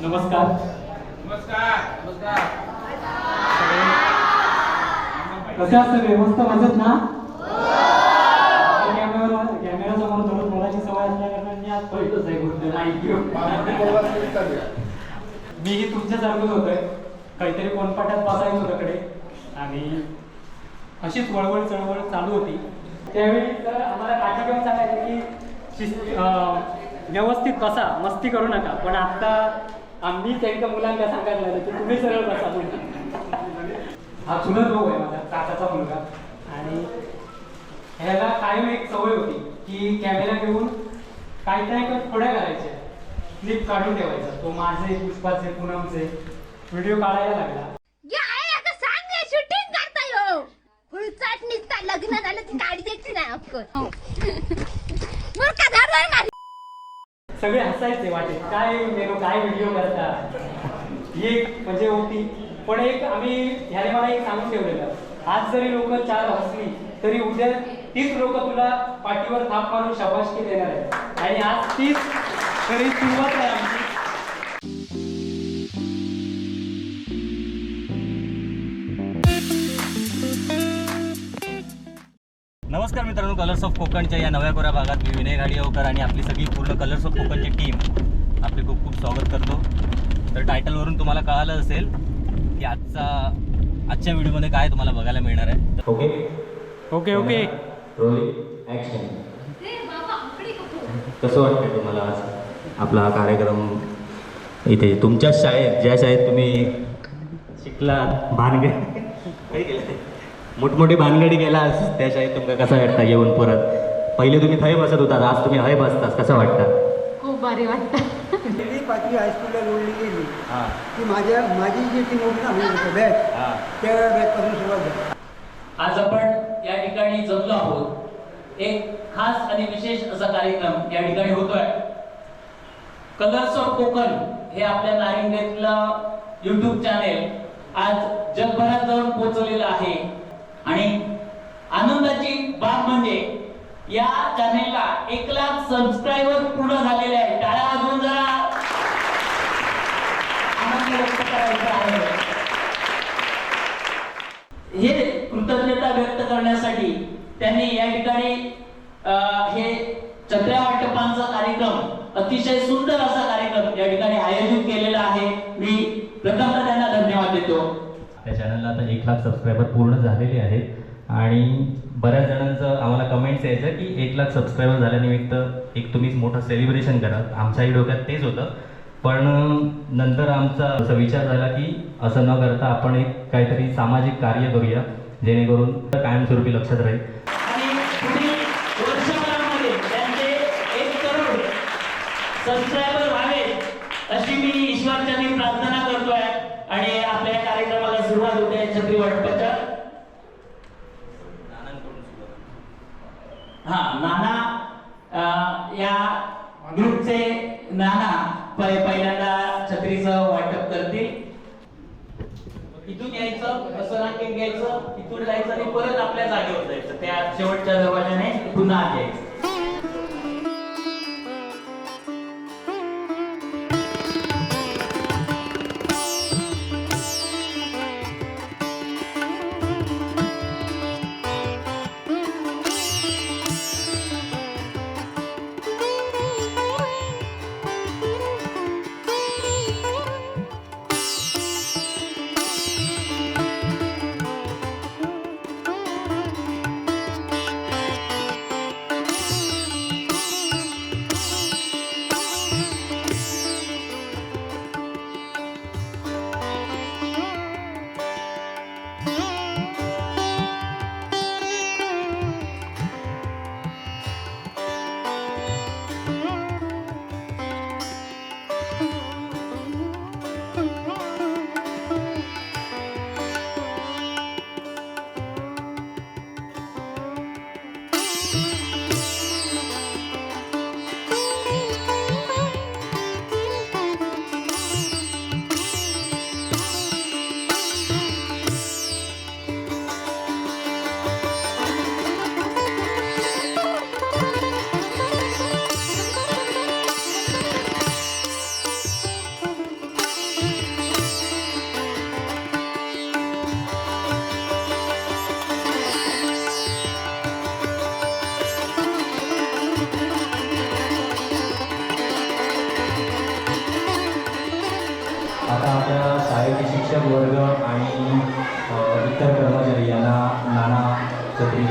नमस्कार. नमस्कार. नमस्कार. कसे असतं व्यवस्था मजेत ना? कॅमेरा कॅमेरा समोर थोडं बोलायची सवय असल्याकारणाने मी आज पहिलंच आहे मीही तुमच्यासारखंच होतोय. काहीतरी कोणपाट्यात बसायचो तिकडे आणि अशीच वळवळ चळवळ चालू होती. त्यावेळी तर आम्हाला घेऊन सांगायचं की शिस्त व्यवस्थित बसा. मस्ती करू नका. पण आता आम्हीच एकदा मुलांना सांगायला लागलो की तुम्ही सरळ बसा म्हणून हा चुलत भाऊ आहे माझा काकाचा मुलगा. आणि ह्याला कायम एक सवय होती की कॅमेरा घेऊन काही काही थोड्या करायच्या. क्लिप काढून ठेवायचा. तो माझे पुष्पाचे पूनमचे. व्हिडिओ काढायला लागला. निघता लग्न झालं ती गाडी द्यायची नाही अक्कल बरं का झालं ना सगळे हसायचे वाटेत काय मेलो काय व्हिडिओ करता? ही एक म्हणजे होती. पण एक आम्ही ह्याने मला एक सांगून ठेवलेलं. आज जरी लोक चार हसली तरी उद्या तीच लोक तुला पाठीवर थाप मारून शाबाशकी देणार आहे आणि आज तीच तरी सुरुवात आहे आमची. नमस्कार मित्रांनो कलर्स ऑफ कोकणच्या या नव्या कोऱ्या भागात मी विनय गाडियावकर आणि आपली सगळी पूर्ण कलर्स ऑफ कोकणची टीम आपले खूप खूप स्वागत करतो. तर टायटलवरून तुम्हाला कळालं असेल की आजचा आजच्या व्हिडिओमध्ये काय तुम्हाला बघायला मिळणार आहे. ओके ओके ओके ॲक्शन कसं वाटतं तुम्हाला आज आपला हा कार्यक्रम इथे? तुमच्या शाळेत ज्या शाळेत तुम्ही शिकलात भानगड काही केलं मोठमोठी भानगडी गेलास त्या शाळेत तुमका कसा वाटता येऊन परत? पहिले तुम्ही थंय बसत होता आज तुम्ही हय बसतास कसं वाटतं? खूप भारी वाटतं. पहिली पाचवी हायस्कूलला जोडली गेली. हां. की माझ्या माझी जी ती नोट ना म्हणजे बॅच हां. त्या बॅचपासून सुरुवात झाली. आज आपण या ठिकाणी जमलो आहोत. एक खास आणि विशेष असा कार्यक्रम या ठिकाणी होतोय. कलर्स ऑफ कोकण हे आपल्या नारिंगेतला युट्यूब चॅनेल आज जगभरात जाऊन पोहोचलेलं आहे. आणि आनंदाची बाब म्हणजे या चॅनेलला एक लाख सबस्क्रायबर पूर्ण झालेले आहे टाळ्या अजून जरा. हे कृतज्ञता व्यक्त करण्यासाठी त्यांनी या ठिकाणी हे चत्र्या वाटपांचा कार्यक्रम अतिशय सुंदर असा कार्यक्रम या ठिकाणी आयोजित केलेला आहे. मी प्रथम चॅनलला आता एक लाख सबस्क्रायबर पूर्ण झालेले आहेत. आणि बऱ्याच जणांचं आम्हाला कमेंट्स यायचं की एक लाख सबस्क्रायबर झाल्यानिमित्त एक तुम्हीच मोठं सेलिब्रेशन करा. आमच्याही डोक्यात तेच होतं. पण नंतर आमचा असा विचार झाला की असं न करता आपण एक काहीतरी सामाजिक कार्य करूया जेणेकरून कायमस्वरूपी लक्षात राहील. आणि वर्षभरामध्ये त्यांचे एक करोड व्हावे अशी मी ईश्वरचरणी प्रार्थना करतोय आणि आपल्या या कार्यक्रमाला सुरुवात होते छत्री वाटपाच्या हा नाना या ग्रुपचे नाना पहिल्यांदा छत्रीचं वाटप करतील. इथून यायचं असं रांगेत घ्यायचं इथून जायचं आणि परत आपल्या जागेवर जायचं. त्या शेवटच्या दरवाजाने पुन्हा आत यायचं शाळेचे शिक्षक वर्ग आणि इतर कर्मचारी यांना नाना छत्री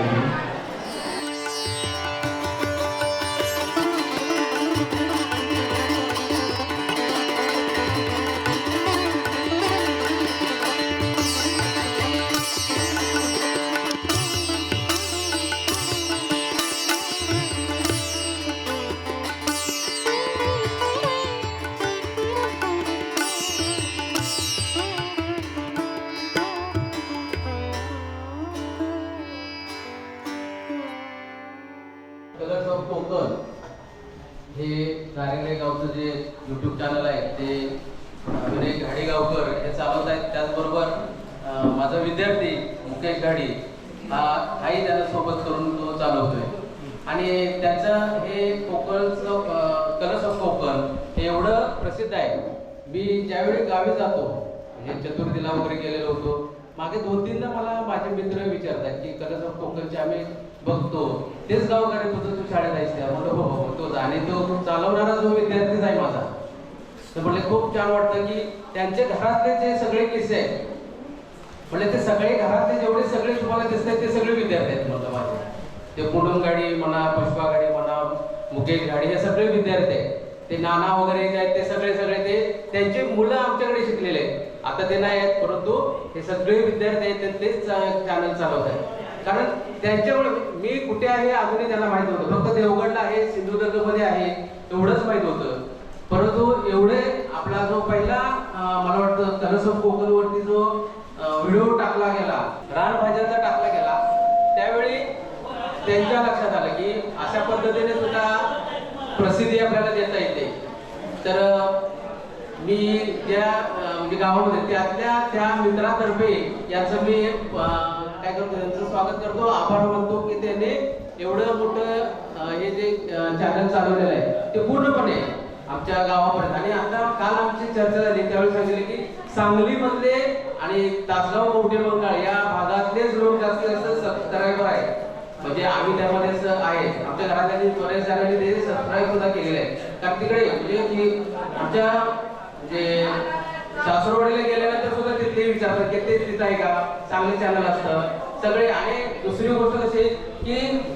विद्यार्थी मुकेश घाडी हा हाही त्याला सोबत करून तो चालवतोय. आणि त्याचं हे कोकणचं कलर्स ऑफ कोकण हे एवढं प्रसिद्ध आहे. मी ज्यावेळी गावी जातो म्हणजे चतुर्थीला वगैरे गेलेलो होतो मागे दोन तीनदा मला माझे मित्र विचारतात की कलर्स ऑफ कोकणचे आम्ही बघतो. तेच गावकडे होतो तू शाळेत आहेस त्या म्हणलं हो, हो हो तोच. आणि तो चालवणारा जो विद्यार्थीच आहे माझा. तर म्हटलं खूप छान वाटतं की त्यांचे घरातले जे सगळे किस्से आहेत म्हणजे ते सगळे घरातले जेवढे सगळे तुम्हाला दिसत आहेत ते सगळे विद्यार्थी आहेत म्हणलं माझे. ते कुटुंब गाडी म्हणा पुष्पा गाडी म्हणा मुकेश गाडी हे सगळे विद्यार्थी आहेत. ते नाना वगैरे जे आहेत ते सगळे सगळे ते त्यांची मुलं आमच्याकडे शिकलेले आहेत. आता ते नाही आहेत परंतु हे सगळे विद्यार्थी आहेत ते तेच चॅनल चालवत आहेत. कारण त्यांच्यामुळे मी कुठे आहे अजूनही त्यांना माहीत नव्हतं. फक्त देवगडला आहे सिंधुदुर्गमध्ये आहे एवढंच माहीत होतं. परंतु एवढे आपला जो पहिला मला वाटतं कलर्स ऑफ कोकण वरती जो व्हिडिओ टाकला गेला रानभाज्यांचा टाकला गेला त्यावेळी त्यांच्या लक्षात आलं की अशा पद्धतीने सुद्धा प्रसिद्धी आपल्याला देता येते. तर मी ज्या म्हणजे गावामध्ये त्यातल्या त्या मित्रातर्फे याचं मी काय करतो त्यांचं स्वागत करतो. आभार मानतो की त्याने एवढं मोठं हे जे चॅनल चालवलेलं आहे ते पूर्णपणे आमच्या गावापर्यंत. आणि आता काल आमची चर्चा झाली त्यावेळी सांगितले की सांगलीमधले आणि तासगाव कवठे बंगाल या भागातलेच लोक जास्तीत जास्त सबस्क्रायबर आहेत. म्हणजे आम्ही त्यामध्ये आहे. आमच्या घरातल्या बऱ्याच जागांनी ते सबस्क्राईब सुद्धा केलेले आहे. कारण तिकडे म्हणजे की आमच्या म्हणजे सासरवाडीला गेल्यानंतर सुद्धा तिथले विचारतात की ते तिथं आहे का? चांगले चॅनल असतं. सगळे आणि दुसरी गोष्ट कशी की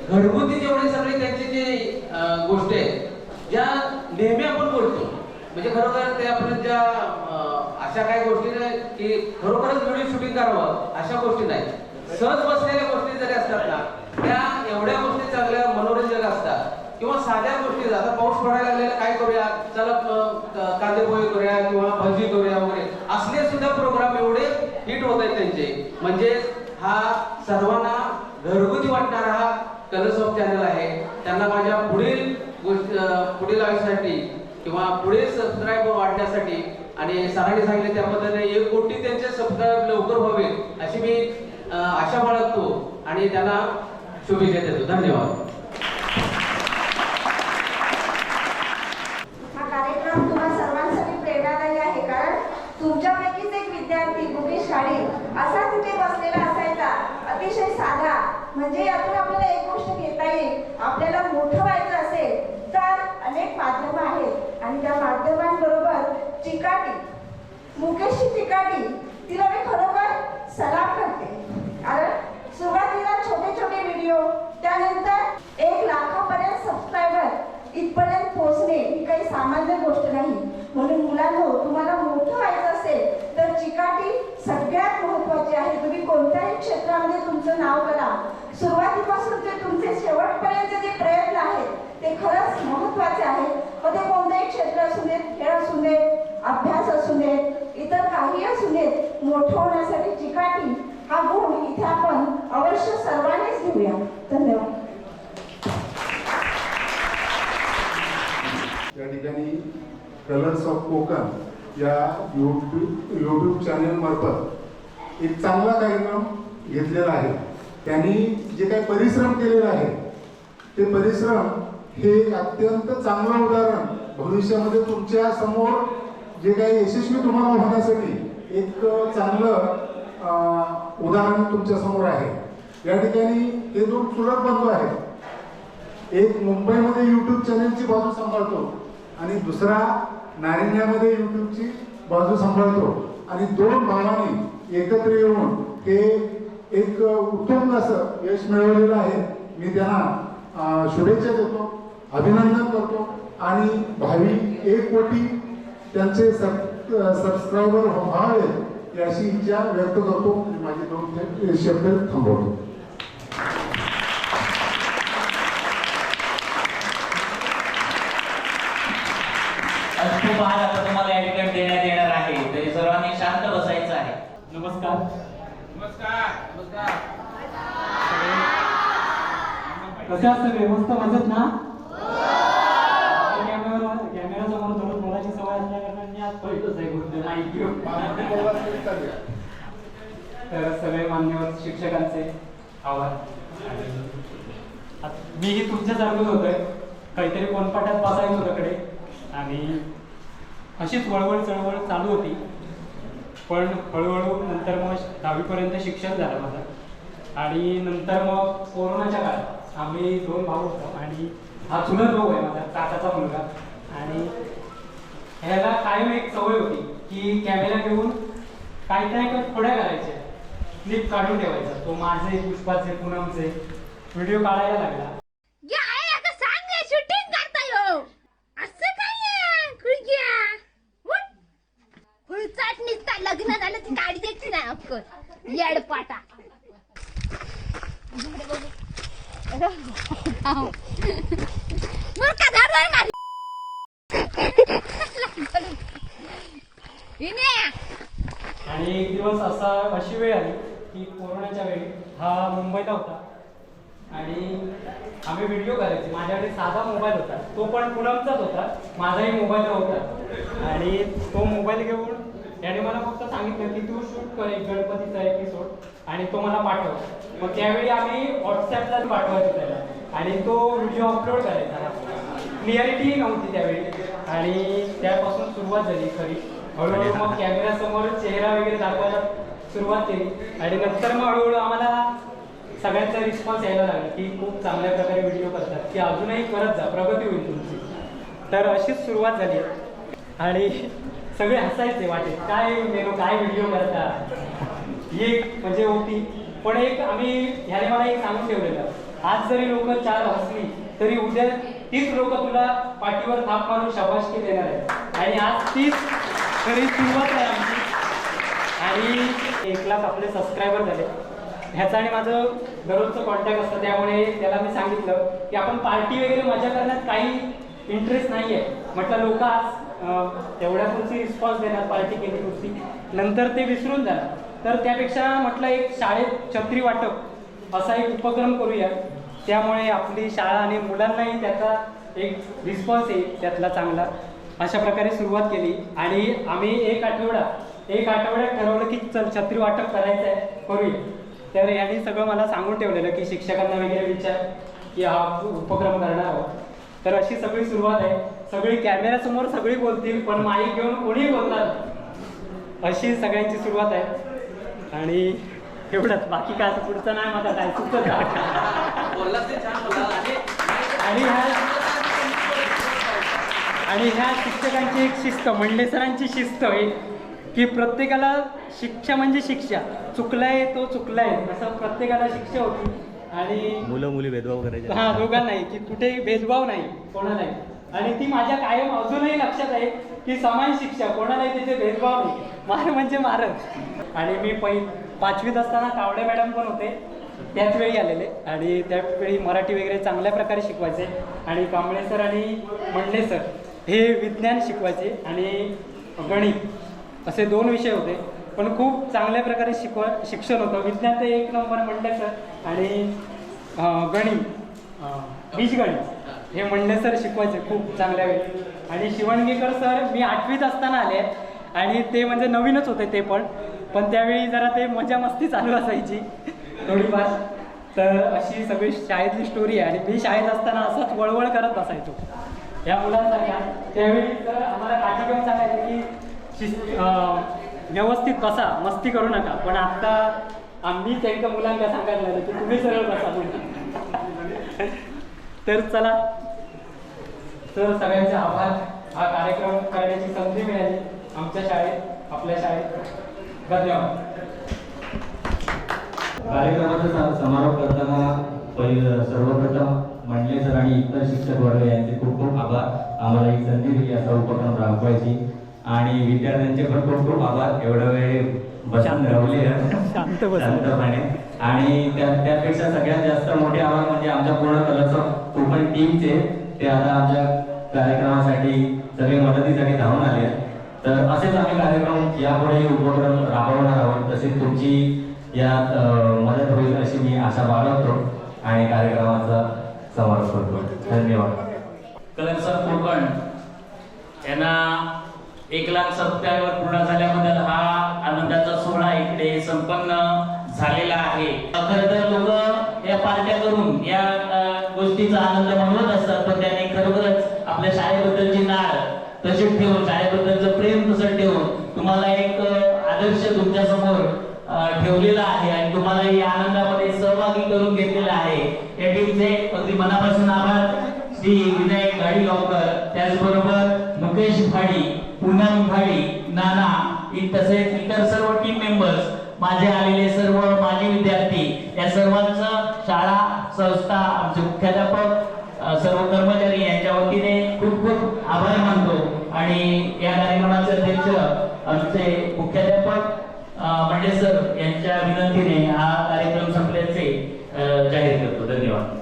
घरगुती जेवढे सगळे त्यांचे जे अं, गोष्टी आहेत ज्या नेहमी आपण म्हणजे खरोखर ते आपण ज्या अशा काही गोष्टी नाही की खरोखरच व्हिडिओ शूटिंग करावं अशा गोष्टी नाही. सहज बसलेल्या गोष्टी जरी असतात ना त्या एवढ्या गोष्टी चांगल्या मनोरंजक असतात. किंवा साध्या गोष्टी आता पाऊस पडायला लागलेला काय करूया? चला कांदे पोहे करूया किंवा भजी करूया वगैरे. असले सुद्धा प्रोग्राम एवढे हिट होत आहेत त्यांचे. म्हणजे हा सर्वांना घरगुती वाटणारा हा कलर्स ऑफ चॅनल आहे. त्यांना माझ्या पुढील गोष्ट पुढील आयुष्यासाठी किंवा पुढे सबस्क्रायबर वाढण्यासाठी आणि सरांनी सांगितले त्या पद्धतीने एक कोटी त्यांचे सबस्क्राईब लवकर व्हावे अशी मी आशा बाळगतो आणि त्यांना शुभेच्छा देतो. धन्यवाद हा कार्यक्रम तुम्हा सर्वांसाठी प्रेरणादायी आहे कारण तुमच्यापैकीच एक विद्यार्थी मुकेश खाडे असा तिथे बसलेला असायचा अतिशय साधा म्हणजे यातून आपल्याला एक गोष्ट घेता येईल आपल्याला मोठं व्हायचं असेल तर अनेक माध्यमं आहेत आणि त्या माध्यमांबरोबर चिकाटी मुकेशची चिकाटी तिला मी खरोखर सलाम करते. कारण सुरुवातीला छोटे छोटे व्हिडिओ त्यानंतर एक लाखापर्यंत सबस्क्रायबर इथपर्यंत पोहोचणे ही काही सामान्य गोष्ट नाही. म्हणून मुलांनो तुम्हाला मोठं व्हायचं असेल तर चिकाटी सगळ्यात महत्वाची आहे. तुम्ही कोणत्याही क्षेत्रामध्ये तुमचं नाव करा. सुरुवातीपासून ते तुमचे शेवटपर्यंत जे प्रयत्न आहेत ते खरंच महत्त्वाचे आहेत. मग ते कोणतंही क्षेत्र असू देत खेळ असू देत अभ्यास असू देत इतर काही असू देत मोठं होण्यासाठी चिकाटी हा गुण इथे आपण अवश्य सर्वांनीच घेऊया. धन्यवाद. त्या ठिकाणी कलर्स ऑफ कोकण या यूट्यूब यूट्यूब चॅनलमार्फत एक चांगला कार्यक्रम घेतलेला आहे. त्यांनी जे काही परिश्रम केलेले आहे ते परिश्रम हे एक अत्यंत चांगलं उदाहरण भविष्यामध्ये तुमच्यासमोर जे काही यशस्वी तुम्हाला होण्यासाठी एक चांगलं उदाहरण तुमच्यासमोर आहे. या ठिकाणी हे दोन चुलत बंधू आहेत. एक मुंबईमध्ये युट्यूब चॅनलची बाजू सांभाळतो आणि दुसरा नारिंग्यामध्ये युट्यूबची बाजू सांभाळतो. आणि दोन भावांनी एकत्र येऊन हे एक उत्तम असं यश मिळवलेलं आहे. मी त्यांना शुभेच्छा देतो अभिनंदन करतो आणि भावी एक कोटी त्यांचे सब सबस्क्रायबर व्हावेत याची इच्छा व्यक्त करतो माझे दोन शब्द थांबवतो. आता तुम्हाला या ठिकाणी देण्यात येणार आहे. तरी सर्वांनी शांत बसायचं आहे. नमस्कार. कसे असतं व्यवस्था मजेत ना कॅमेरा कॅमेरा समोर थोडं बोलायची सवय असल्या कारणाने आज पहिलंच आहे गोष्ट माहिती तर सगळे मान्यवर शिक्षकांचे आभार. आत- मीही तुमच्यासारखंच होतोय. काहीतरी कोणपाठात बसायचं तिकडे आणि अशीच वळवळ चळवळ चालू होती. पण हळूहळू नंतर मग दहावीपर्यंत शिक्षण झालं माझं. आणि नंतर मग कोरोनाच्या काळात आम्ही दोन भाऊ होतो आणि हा चुलत भाऊ आहे माझा काकाचा मुलगा. आणि ह्याला कायम एक सवय होती की कॅमेरा घेऊन काय काय थोड्या करायचे. क्लिप काढून ठेवायचा. तो माझे पुष्पाचे पूनमचे व्हिडिओ काढायला लागला. लग्न झालं ती गाडी द्यायची नाही अक्कल येडपाटा मूर्खा झाडवाय मारी इने आणि एक दिवस असा अशी वेळ आली की कोरोनाच्या वेळी हा मुंबईला होता. आणि आम्ही व्हिडिओ करायचे. माझ्याकडे साधा मोबाईल होता. तो पण पुनमचाच होता. माझाही मोबाईल होता. आणि तो मोबाईल घेऊन त्याने मला फक्त सांगितलं की तू शूट कर एक गणपतीचा एपिसोड आणि तो मला पाठव. मग त्यावेळी आम्ही व्हॉट्सॲपलाच पाठवायचो त्याला. आणि तो व्हिडिओ अपलोड करायचा. क्लिअरिटी नव्हती त्यावेळी. आणि त्यापासून सुरुवात झाली खरी. हळूहळू मग कॅमेऱ्यासमोर चेहरा वगैरे दाखवायला सुरुवात केली. आणि नंतर मग हळूहळू आम्हाला सगळ्यांचा रिस्पॉन्स यायला लागला की खूप चांगल्या प्रकारे व्हिडिओ करतात. की अजूनही करत जा प्रगती होईल तुमची. तर अशीच सुरुवात झाली. आणि सगळे हसायचे वाटेत. काय मेलो काय व्हिडिओ करता? एक म्हणजे होती. पण एक आम्ही ह्याने मला एक सांगून ठेवलेलं. आज जरी लोक चार हसली तरी उद्या तीच लोक तुला पाठीवर थाप मारून शाबासकी देणार आहे आणि आज तीच खरी सुरुवात आहे आमची. आणि एक लाख आपले सबस्क्रायबर झाले. ह्याचं आणि माझं दररोजचं कॉन्टॅक्ट असतं त्यामुळे त्याला मी सांगितलं की आपण पार्टी वगैरे मजा करण्यात काही इंटरेस्ट नाही आहे म्हटलं लोक आज तेवढ्या तुमची रिस्पॉन्स देणार पार्टी केली तुमची नंतर ते विसरून जाणार. तर त्यापेक्षा म्हटलं एक शाळेत छत्री वाटप असा एक उपक्रम करूया. त्यामुळे आपली शाळा आणि मुलांनाही त्याचा एक रिस्पॉन्स येईल त्यातला चांगला. अशा प्रकारे सुरुवात केली. आणि आम्ही एक आठवडा एक आठवड्यात ठरवलं की चल छत्री वाटप करायचं आहे करूया. तर यांनी सगळं मला सांगून ठेवलेलं की शिक्षकांना वगैरे विचार की हा उपक्रम करणार आहोत तर अशी सगळी सुरुवात आहे. सगळी कॅमेऱ्यासमोर सगळी बोलतील पण माईक घेऊन कोणी बोलणार नाही. अशी सगळ्यांची सुरुवात आहे. आणि एवढंच. बाकी काय पुढचं नाही माझा काय? सुचत नाही. बोलला ते छान बोलला आणि आणि ह्या आणि ह्या शिक्षकांची एक शिस्त मंडले सरांची शिस्त आहे की प्रत्येकाला शिक्षा म्हणजे शिक्षा. चुकलाय तो चुकलाय असं प्रत्येकाला शिक्षा होती. आणि मुलं मुली भेदभाव करायचे. हा दोघांनाही की कुठेही भेदभाव नाही कोणालाही. आणि ती माझ्या कायम अजूनही लक्षात आहे की समान शिक्षा कोणालाही तिथे भेदभाव नाही. मार म्हणजे मारच. आणि मी पै पाचवीत असताना कावडे मॅडम पण होते. त्याच वेळी आलेले. आणि त्यावेळी मराठी वगैरे चांगल्या प्रकारे शिकवायचे. आणि कांबळे सर आणि मंडले सर. हे विज्ञान शिकवायचे आणि गणित असे दोन विषय होते. पण खूप चांगल्या प्रकारे शिकवा शिक्षण होतं. विज्ञान ते एक नंबर म्हणले सर आणि गणित बीजगणित हे म्हणले सर शिकवायचे खूप चांगल्या वेळी. आणि शिवणगेकर सर मी आठवीत असताना आले आणि ते म्हणजे नवीनच होते ते पण. पण त्यावेळी जरा ते मजा मस्ती चालू असायची थोडीफार. तर अशी सगळी शाळेतली स्टोरी आहे आणि मी शाळेत असताना असंच वळवळ करत असायचो या मुलांसारख्या. त्यावेळी तर आम्हाला काठी सांगायचं की शिस्त व्यवस्थित बसा मस्ती करू नका. पण आत्ता आम्ही त्यांच्या मुलांना सांगायला लागलो की तुम्ही सरळ बसा तर चला. तर सगळ्यांचे आभार. हा कार्यक्रम करण्याची संधी मिळाली. आमच्या शाळेत आपल्या शाळेत. धन्यवाद. कार्यक्रमाचा समारोप करताना पहिलं सर्वप्रथम मंडले सर आणि इतर शिक्षक वर्ग यांचे खूप खूप आभार. आम्हाला ही संधी दिली असा उपक्रम राबवायची. आणि विद्यार्थ्यांचे पण खूप खूप आभार. एवढा वेळ बसून बसा. शांतपणे. आणि त्या त्यापेक्षा सगळ्यात जास्त मोठे आभार म्हणजे आमच्या पूर्ण कलरचं कोकण टीमचे ते आता आमच्या कार्यक्रमासाठी सगळे मदतीसाठी धावून आले आहेत. तर असेच आम्ही कार्यक्रम यापुढे उपक्रम राबवणार आहोत. तसेच तुमची यात मदत होईल अशी मी आशा बाळगतो. आणि कार्यक्रमाचा समारोप करतो. धन्यवाद. Colour sir Konkan. यांना एक लाख सत्त्यावर पूर्ण झाल्याबद्दल हा आनंदाचा सोहळा इकडे संपन्न झालेला आहे. खर तर लोक या पार्ट्या करून या गोष्टीचा आनंद मनवत असतात पण त्याने खरोखरच आपल्या शाळेबद्दलची नाळ तशीच ठेवून शाळेबद्दलचं प्रेम तसं ठेवून तुम्हाला एक आदर्श तुमच्यासमोर ठेवलेला आहे आणि तुम्हाला या आनंदामध्ये सहभागी करून घेतलेला आहे. या टीमचे अगदी मनापासून आभार. श्री विनायक गाडीगावकर त्याचबरोबर मुकेश भाडी पूनम भाडी नाना तसेच इतर सर्व टीम मेंबर्स माझे आलेले सर्व माजी विद्यार्थी या सर्वांचं शाळा संस्था आमचे मुख्याध्यापक सर्व कर्मचारी यांच्या वतीने खूप खूप आभार मानतो. आणि या कार्यक्रमाचे अध्यक्ष आमचे अ, मंडे सर यांच्या विनंतीने हा कार्यक्रम संपल्याचे जाहीर करतो. धन्यवाद.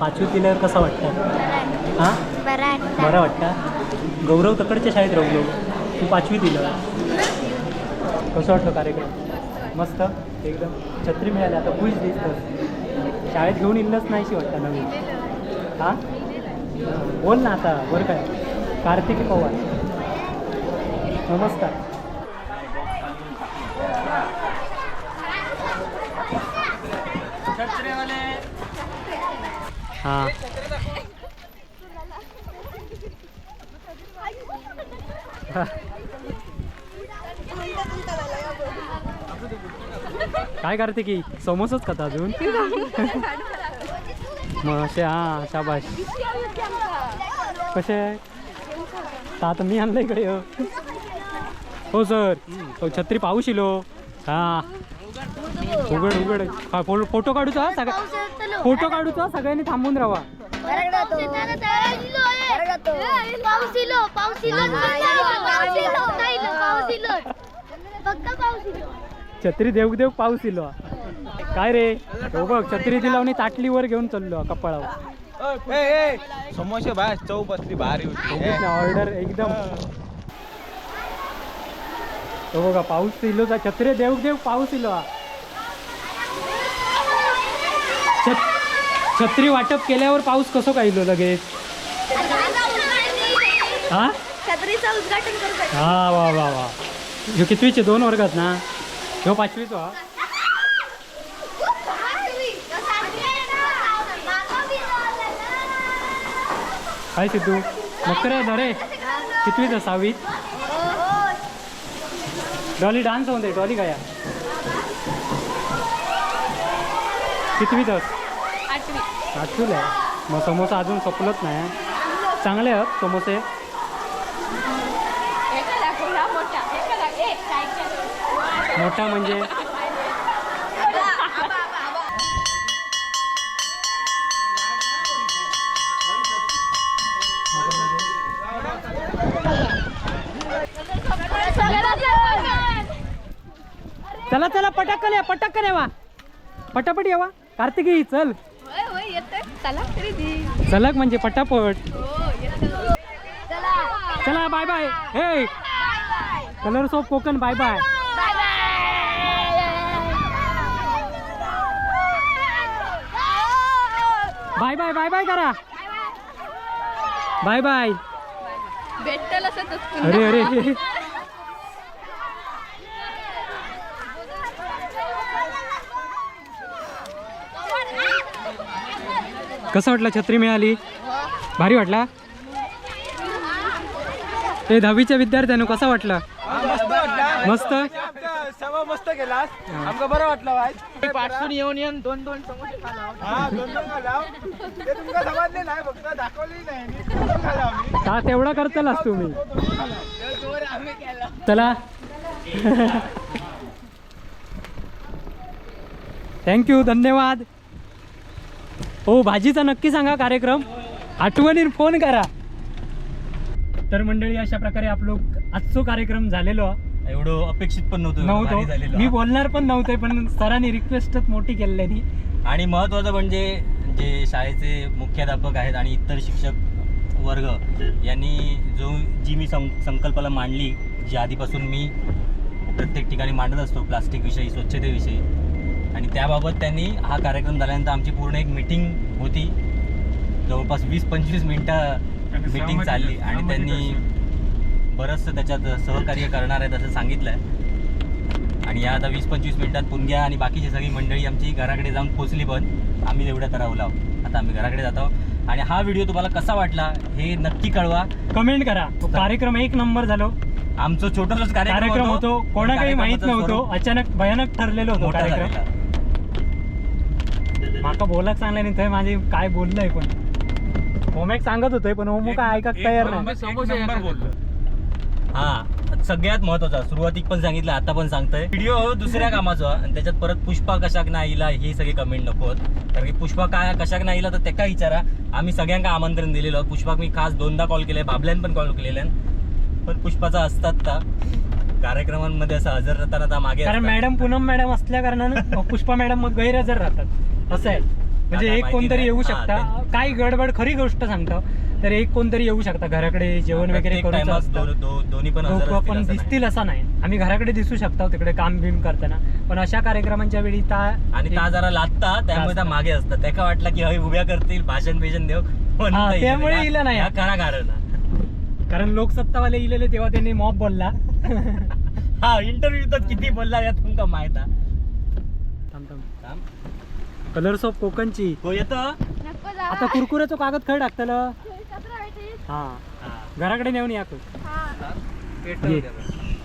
पाचवी केल्यावर कसं वाटतं हां? बरं वाटतं? गौरव तकडच्या शाळेत राहू तू पाचवी दिलं. कसं वाटलं कार्यक्रम? मस्त. एकदम. छत्री मिळाली आता खुश दिसतं शाळेत घेऊन इल्लंच नाहीशी वाटतं नवीन. हां? बोल ना आता. बरं काय? कार्तिकी पवार. नमस्कार. हां. काय करते की समोसच खाता अजून मग असे हां शाबाश कसे आहे तर आता मी आणलं इकडे हो. हो सर हो छत्री पाऊस इलो हा उघड उघड हा फोटो काढूचा हा सगळ्या फोटो काढूचा सगळ्यांनी थांबून राहा फक्त छत्री देव देव पाऊस इलो. काय रे? हो बघ छत्री दिला आणि ताटलीवर घेऊन चाललो कपाळावर. समोसे बाय चव बसली भारी ऑर्डर एकदम. हो बघा पाऊस इलो छत्री देव देव पाऊस इलो. छत- छत्री वाटप केल्यावर पाऊस कसो काय इलो लगेच? हा? छत्रीचं उद्घाटन करू हा वा वा वा. कितवीचे? दोन वर्गात ना? ह्यो पाचवीचो हा. काय सिद्धू? मकर धरे कितवीच सहावीत? डॉली डान्स होऊन दे डॉली काय कितवीत आठवीला आहे. मग समोसा अजून संपलंच नाही चांगले आहेत समोसे. मोठा म्हणजे चला चला पटकन या पटकन यावा. पटापट यावा. कार्तिकी चल. चलक म्हणजे पटापट. चला बाय बाय हे colours of Konkan bye bye bye bye bye bye करा. Bye bye. भेटल अरे अरे. कसं वाटलं छत्री मिळाली? भारी वाटला? ते दहावीच्या विद्यार्थ्यांनो कसा वाटला? मस्त? सभा मस्त केलास. आमका बरं वाटलं वाईट पाठसून येऊन येऊन दोन दोन समोसे खाला हा दोन दोन खाला ते तुमका समजले नाही फक्त दाखवली नाही. मी दोन दोन खाला आम्ही का तेवढा करतालास तुम्ही. चला. थँक्यू धन्यवाद. हो भाजीचा नक्की सांगा कार्यक्रम. आठवणीन फोन करा. तर मंडळी अशा प्रकारे आपलो आजचो कार्यक्रम झालेलो. एवढं अपेक्षित पण नव्हतं नव्हतो. झालेलं. मी बोलणार पण नव्हते पण सरांनी रिक्वेस्टच मोठी केलेली. आणि महत्त्वाचं म्हणजे जे शाळेचे मुख्याध्यापक आहेत आणि इतर शिक्षक वर्ग यांनी जो जी मी सं संकल्पना मांडली जी आधीपासून मी प्रत्येक ठिकाणी मांडत असतो प्लास्टिक विषयी स्वच्छतेविषयी आणि त्याबाबत त्यांनी हा कार्यक्रम झाल्यानंतर आमची पूर्ण एक मीटिंग होती. जवळपास वीस पंचवीस मिनटं मीटिंग चालली. आणि त्यांनी बरंचसं त्याच्यात सहकार्य करणार आहेत असं सांगितलं आहे आणि या आता वीस पंचवीस मिनिटात पुणग्या आणि बाकीची सगळी मंडळी आमची घराकडे जाऊन पोचली पण आम्ही तेवढ्या तर आहोत. आता आम्ही घराकडे जातो आणि हा व्हिडिओ तुम्हाला कसा वाटला हे नक्की कळवा. कमेंट करा. तो कार्यक्रम एक नंबर झालो. आमचं छोटंसंच कार्यक्रम होतो. कोणाकडे माहीत कार्यक्रमाचं नव्हतो. अचानक भयानक ठरलेलो होतो कार्यक्रम. माका बोलाक सांगला नाही. थंय माझे काय बोललंय पण होमेक सांगत होतोय पण होमो काय ऐकाक तयार नाही. हा सगळ्यात महत्त्वाचा. सुरुवातीक पण सांगितलं आता पण सांगतोय. व्हिडिओ दुसऱ्या कामाचा आणि त्याच्यात परत पुष्पा कशाक नाही इला हे सगळे कमेंट नको कारण की पुष्पा काय कशाक नाही इला तर त्याका विचारा. आम्ही सगळ्यांका आमंत्रण दिलेलं. पुष्पाक मी खास दोनदा कॉल केले बाबल्यान पण कॉल केलेले. पण पुष्पाचा असतात ता. कार्यक्रमांमध्ये असं हजर राहताना मागे कारण. मॅडम पूनम मॅडम असल्या कारणानं पुष्पा मॅडम मग गैरहजर राहतात. असं आहे. म्हणजे एक कोणतरी. येऊ शकता. काय गडबड खरी गोष्ट सांगतो. तर एक कोणतरी येऊ शकता घराकडे जेवण वगैरे दो- दोन्ही पण पण. दिसतील असं नाही. आम्ही घराकडे दिसू शकतो तिकडे काम बिम करताना. पण अशा कार्यक्रमांच्या वेळी ता आणि ता जरा लागता त्यामुळे त्या मागे असतात. त्याका वाटलं की उभ्या करतील भाषण बिषण देऊ. पण हा, नाही त्यामुळे इलं नाही. करा कारण. कारण लोकसत्तावाले इलेले तेव्हा त्यांनी मॉब बोलला. हा इंटरव्ह्यू तर किती बोलला या तुमका माहीत हा. थांब, थांब. थांब. कलर्स ऑफ कोकणची. हो येतं. नको जा आता कुरकुऱ्याचं कागद खय टाकतलं? हा. घराकडे नेऊन या तू. हा. ये.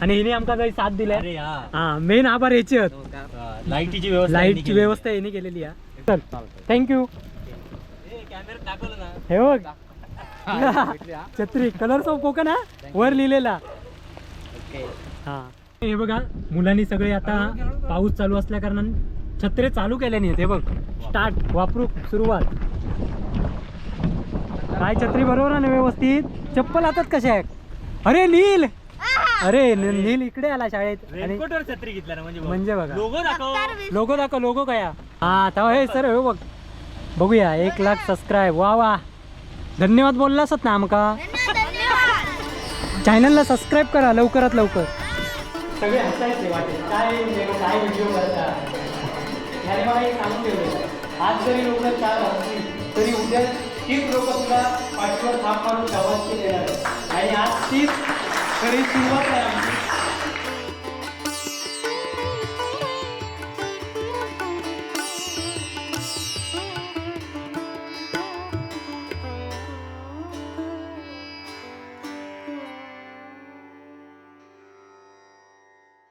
आणि हिने आमका काही साथ दिल्या. अरे हा. हा मेन आभार याचे. हा, लाईटीची व्यवस्था यांनी लाईटची. व्यवस्था यांनी केलेली आहे. चल थँक्यू ए, कॅमेरा दाखवलं ना. हे बघ. छत्री कलर्स ऑफ कोकण हा वर लिहिलेला. हा. हे बघा मुलांनी सगळे आता पाऊस चालू असल्या कारणाने छत्रे चालू केल्याने हे बघ. स्टार्ट वापरू सुरुवात. काय छत्री बरोबर आहे ना व्यवस्थित? चप्पल हातात कशा आहेत? अरे नील! अरे नील इकडे आला शाळेत. रेनकोटवर छत्री घेतला ना म्हणजे म्हणजे बघा. लोगो दाखव. लोगो दाखव लोगो काय. हा तेव्हा हे सर हे बघ. बघूया एक लाख सबस्क्राईब वा वा. धन्यवाद बोलला असत ना आमका. धन्यवाद चॅनलला सबस्क्राईब करा लवकरात लवकर. सगळे हसायचे वाटे काय काय व्हिडिओ करता? याने मला एक सांगून ठेवलं. आज जरी लोक चार असतील तरी उद्या तीच लोक तुला पाठीवर थांब मारून प्रवास केलेला आहे आणि आज तीच खरी सुरुवात आहे आमची.